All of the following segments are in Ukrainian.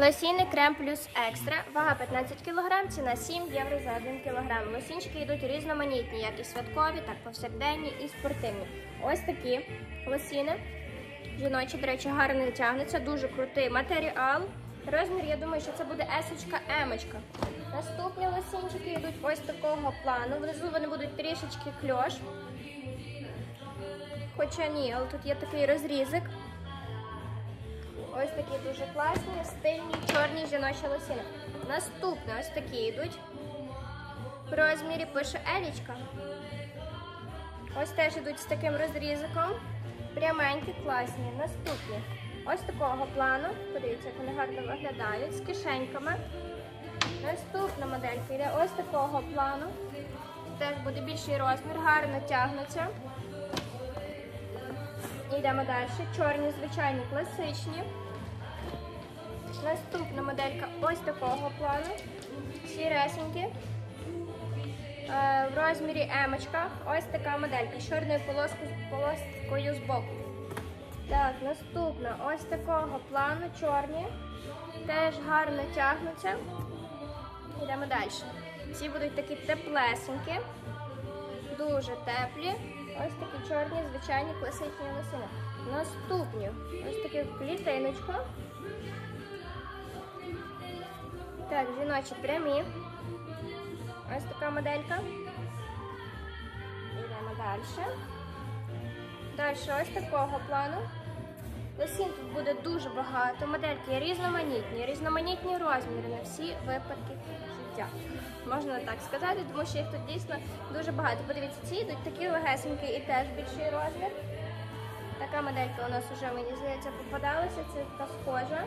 Лосіни крем плюс екстра, вага 15 кг, ціна 7 євро за 1 кг. Лосінчики йдуть різноманітні, як і святкові, так повсякденні і спортивні. Ось такі лосіни. Жіночі, до речі, гарно тягнуться, дуже крутий матеріал. Розмір, я думаю, що це буде есочка, емочка. Наступні лосінчики йдуть ось такого плану. Внизу вони будуть трішечки кльош. Хоча ні, але тут є такий розрізик. Ось такі дуже класні, стильні, чорні жіночі лосіни. Наступне ось такі йдуть. В розмірі пише Елічка. Ось теж йдуть з таким розрізиком. Пряменькі, класні. Наступні. Ось такого плану. Подивіться, як вони гарно виглядають, з кишеньками. Наступна моделька йде ось такого плану. Теж буде більший розмір, гарно тягнуться. Йдемо далі. Чорні, звичайні, класичні. Наступна моделька ось такого плану. Сіресенькі. Е, В розмірі емочка. Ось така моделька. з Чорною полоскою, з боку. Так, наступна ось такого плану. Чорні. Теж гарно тягнуться. Йдемо далі. Ці будуть такі теплесенькі, дуже теплі. Ось такі чорні, звичайні класичні лосини. Наступні ось такі в клітиночку. Так, жіночі прямі. Ось така моделька. Йдемо далі. Далі ось такого плану. Лосін тут буде дуже багато. Модельки різноманітні, різноманітні розміри на всі випадки життя. Можна так сказати, тому що їх тут дійсно дуже багато. Подивіться, ці йдуть такі легесенькі і теж більший розмір. Така моделька у нас вже, мені здається, попадалася. Це така схожа.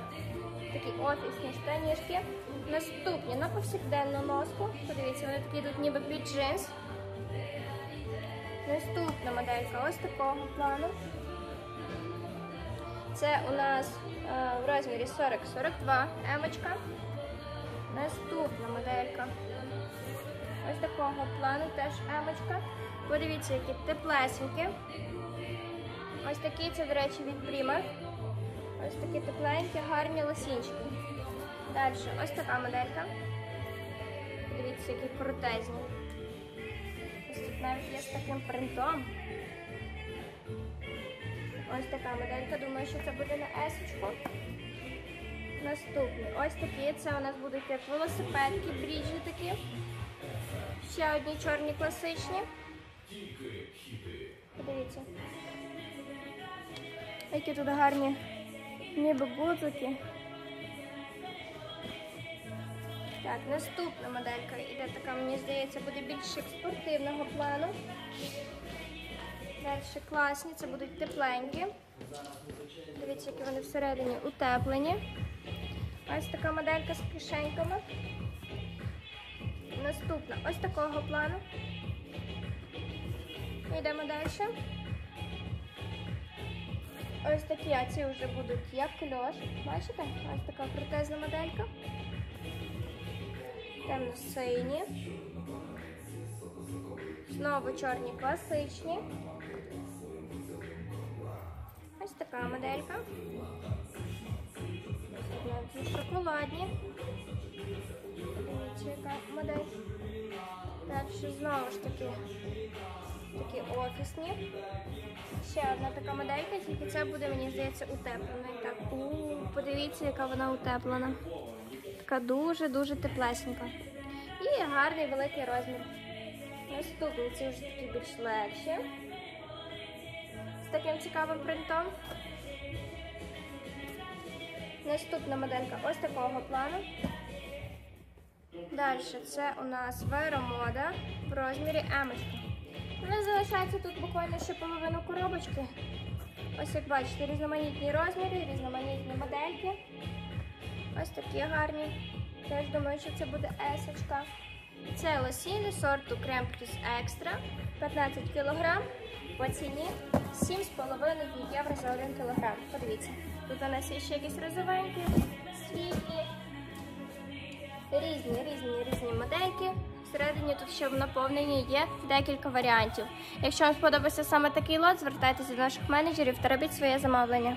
Такі офісні штанішки. Наступні на повсякденну носку. Подивіться, вони такі йдуть ніби під джинс. Наступна моделька ось такого плану. Це у нас е, в розмірі 40-42 емочка. Наступна моделька. Ось такого плану теж емочка. Подивіться, які теплесенькі. Ось такі це, до речі, від Primark. Ось такі тепленькі, гарні лосінчики. Далі ось така моделька. Дивіться, які крутезні. Ось тут навіть є з таким принтом. Ось така моделька, думаю, що це буде на есочку. Наступні. Ось такі. Це у нас будуть як велосипедки, бріджі такі. Ще одні чорні класичні. Подивіться. Які тут гарні ніби гудзики. Так, наступна моделька іде така, мені здається, буде більше спортивного плану. Далі класні, це будуть тепленькі. Дивіться, які вони всередині утеплені. Ось така моделька з кишеньками. Наступна ось такого плану. Йдемо далі. Ось такі, а ці вже будуть як кльош. Бачите? Ось така крутезна моделька. Темно-сині. Знову чорні класичні. Ось така моделька. Ось шоколадні. Подивіться, яка модель. Далі знову ж таки такі офісні. Ще одна така моделька, тільки це буде, мені здається, утеплена. Так, у, подивіться, яка вона утеплена. Така дуже-дуже теплесенька. І гарний великий розмір. Наступні ці вже такі більш легші. З таким цікавим принтом. Наступна моделька ось такого плану. Далі це у нас веромода в розмірі емочка. У нас залишається тут буквально ще половину коробочки. Ось як бачите, різноманітні розміри, різноманітні модельки. Ось такі гарні. Теж думаю, що це буде есочка. Це лосіни сорту Крем плюс екстра 15 кг по ціні 7,5 євро за 1 кг. Подивіться, тут у нас є ще якісь розовенькі, світлі, різні, різні, різні. Всередині тут в наповненні є декілька варіантів. Якщо вам сподобався саме такий лот, звертайтеся до наших менеджерів та робіть своє замовлення.